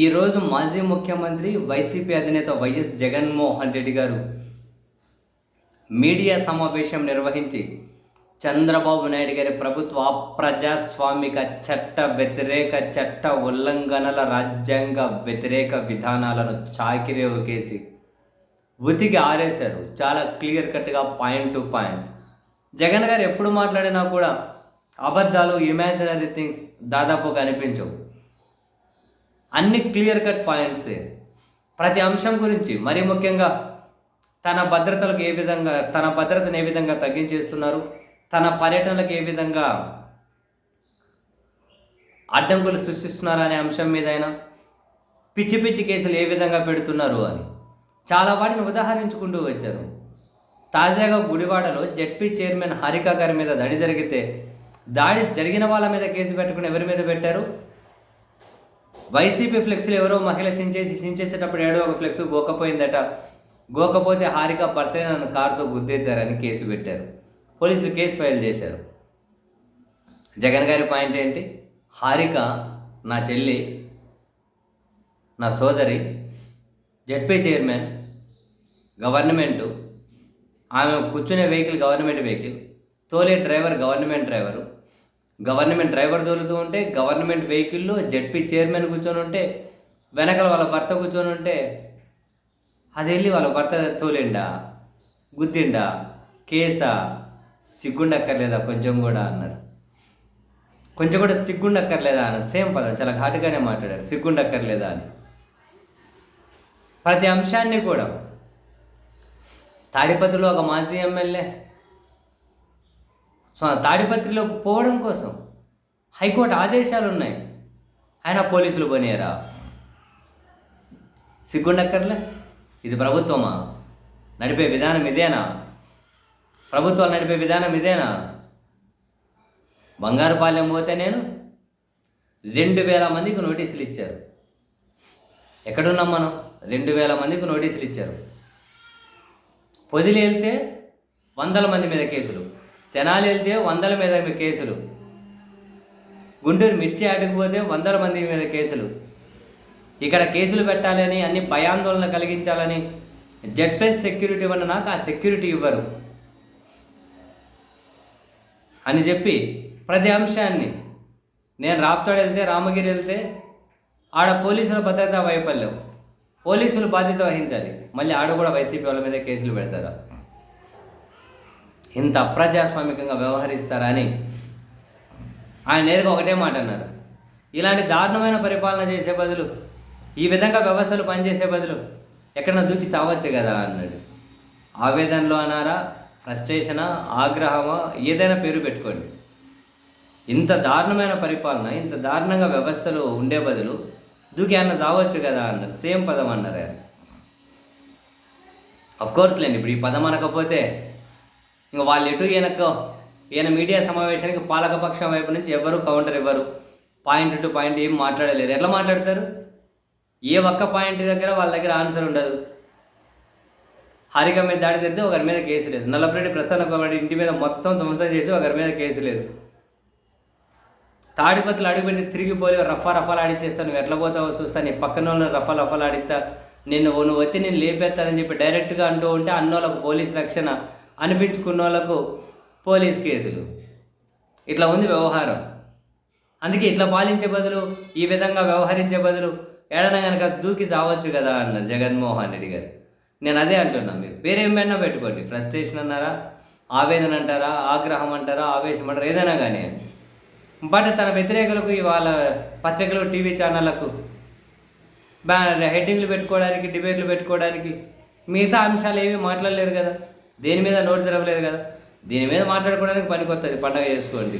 ఈరోజు మాజీ ముఖ్యమంత్రి వైసీపీ అధినేత వైఎస్ జగన్మోహన్ రెడ్డి గారు మీడియా సమావేశం నిర్వహించి చంద్రబాబు నాయుడు గారి ప్రభుత్వ అప్రజాస్వామిక చట్ట వ్యతిరేక చట్ట ఉల్లంఘనల రాజ్యాంగ వ్యతిరేక విధానాలను చాకిరేవుకేసి ఉతికి ఆరేశారు. చాలా క్లియర్ కట్గా పాయింట్ టు పాయింట్. జగన్ గారు ఎప్పుడు మాట్లాడినా కూడా అబద్ధాలు ఇమాజినరీ థింగ్స్ దాదాపు కనిపించవు అన్ని క్లియర్ కట్ పాయింట్సే. ప్రతి అంశం గురించి మరీ ముఖ్యంగా తన భద్రతలకు ఏ విధంగా తన భద్రతను ఏ విధంగా తగ్గించేస్తున్నారు తన పర్యటనలకు ఏ విధంగా అడ్డంకులు సృష్టిస్తున్నారు అనే అంశం మీదైనా పిచ్చి పిచ్చి కేసులు ఏ విధంగా పెడుతున్నారు అని. చాలా వాటిని ఉదాహరించుకుంటూ వచ్చారు తాజాగా గుడివాడలో జెడ్పీ చైర్మన్ హరికా గారి మీద దాడి జరిగితే దాడి జరిగిన వాళ్ళ మీద కేసు పెట్టుకుని ఎవరి మీద పెట్టారు? వైసీపీ ఫ్లెక్స్లు ఎవరో మహిళ సించేసి సించేసేటప్పుడు ఏడో ఒక ఫ్లెక్స్ గోకపోయిందట. గోకపోతే హారిక భర్తే నన్ను కారుతో గుద్దేశారని కేసు పెట్టారు. పోలీసులు కేసు ఫైల్ చేశారు. జగన్ గారి పాయింట్ ఏంటి? హారిక నా చెల్లి నా సోదరి జడ్పీ చైర్మన్ గవర్నమెంటు ఆమె కూర్చునే వెహికల్ గవర్నమెంట్ వెహికల్ తోలే driver government driver government driver తోలుతూ ఉంటే గవర్నమెంట్ వెహికల్లో జడ్పీ చైర్మన్ కూర్చొని ఉంటే వెనకాల వాళ్ళ భర్త కూర్చొని ఉంటే అది వెళ్ళి వాళ్ళ భర్త తోలిండా? గుద్దిండా? కేసా? సిగ్గుండక్కర్లేదా కొంచెం కూడా అన్నారు. కొంచెం కూడా సిగ్గుండక్కర్లేదా అన్నారు. సేమ్ పదం చాలా ఘాటుగానే మాట్లాడారు. సిగ్గుండక్కర్లేదా అని. ప్రతి అంశాన్ని కూడా తాడిపత్రిలో ఒక మాజీ ఎమ్మెల్యే తాడిపత్రిలోకి పోవడం కోసం హైకోర్టు ఆదేశాలు ఉన్నాయి ఆయన పోలీసులు పోనీయరా? సిగ్గుండక్కర్లే. ఇది ప్రభుత్వమా? నడిపే విధానం ఇదేనా? ప్రభుత్వాలు నడిపే విధానం ఇదేనా? బంగారుపాలెం పోతే నేను రెండు వేల మందికి నోటీసులు ఇచ్చారు. ఎక్కడున్నాం మనం? రెండు వేల మందికి నోటీసులు ఇచ్చారు. పొదిలి వెళ్తే వందల మంది మీద కేసులు. తెనాలి వెళ్తే వందల మీద కేసులు. గుంటూరు మిర్చి ఆడకపోతే వందల మంది మీద కేసులు. ఇక్కడ కేసులు పెట్టాలని అన్ని భయాందోళన కలిగించాలని జెడ్ సెక్యూరిటీ వల్ల నాకు ఆ సెక్యూరిటీ ఇవ్వరు. అని చెప్పి ప్రతి అంశాన్ని నేను రాప్తాడు వెళ్తే రామగిరి వెళ్తే ఆడ పోలీసుల భద్రతా వైఫల్యం. పోలీసులు బాధ్యత వహించాలి. మళ్ళీ ఆడ కూడా వైసీపీ వాళ్ళ మీద కేసులు పెడతారా? ఇంత అప్రజాస్వామికంగా వ్యవహరిస్తారా అని ఆయన నేరుగా ఒకటే మాట అన్నారు. ఇలాంటి దారుణమైన పరిపాలన చేసే బదులు ఈ విధంగా వ్యవస్థలు పనిచేసే బదులు ఎక్కడన్నా దూకి సావచ్చు కదా అన్నాడు. ఆవేదనలో అన్నారా ఫ్రస్ట్రేషనా ఆగ్రహమా ఏదైనా పేరు పెట్టుకోండి. ఇంత దారుణమైన పరిపాలన ఇంత దారుణంగా వ్యవస్థలు ఉండే బదులు దూకి అన్న చావచ్చు కదా అన్నారు. సేమ్ పదం అన్నారు ఆయన. కోర్స్ లేండి ఇప్పుడు ఈ పదం అనకపోతే ఇంకా వాళ్ళు ఎటు ఈయనకు ఈయన మీడియా సమావేశానికి పాలకపక్షం వైపు నుంచి ఎవరు కౌంటర్ ఇవ్వరు. పాయింట్ టు పాయింట్ ఏం మాట్లాడలేరు ఎట్లా మాట్లాడతారు? ఏ ఒక్క పాయింట్ దగ్గర వాళ్ళ దగ్గర ఆన్సర్ ఉండదు. హారిక మీద దాడి జరిగితే ఒకరి మీద కేసు లేదు. నల్లపరెడ్డి ప్రసన్న కుమారి ఇంటి మీద మొత్తం ధ్వంసం చేసి ఒకరి మీద కేసు లేదు. తాడిపత్రులు అడుగుపెట్టి తిరిగిపోయి రఫా రఫాలు ఆడిచ్చేస్తా నువ్వు ఎట్లా పోతావో చూస్తా నీ పక్కన వాళ్ళని రఫా రఫాలు ఆడిస్తా నిన్ను నువ్వు వచ్చి నేను లేపేస్తానని చెప్పి డైరెక్ట్గా అంటూ ఉంటే అన్నోళ్ళకు పోలీస్ రక్షణ అనిపించుకున్న వాళ్ళకు పోలీస్ కేసులు. ఇట్లా ఉంది వ్యవహారం. అందుకే ఇట్లా పాలించే బదులు ఈ విధంగా వ్యవహరించే బదులు ఏడన కనుక దూకి చావచ్చు కదా అన్నారు జగన్మోహన్ రెడ్డి గారు. నేను అదే అంటున్నా మీరు. వేరేమైనా పెట్టుకోండి. ఫ్రస్ట్రేషన్ అన్నారా ఆవేదన అంటారా ఆగ్రహం అంటారా ఆవేశం అంటారా ఏదైనా కానీ. బట్ తన వ్యతిరేకులకు ఇవాళ పత్రికలు టీవీ ఛానళ్ళకు బ్యానర్ హెడ్డింగ్లు పెట్టుకోవడానికి డిబేట్లు పెట్టుకోవడానికి మిగతా అంశాలు ఏమీ మాట్లాడలేరు కదా. దేని మీద నోరు తెరవలేదు కదా? దీని మీద మాట్లాడుకోవడానికి పనికొస్తుంది పండగ చేసుకోండి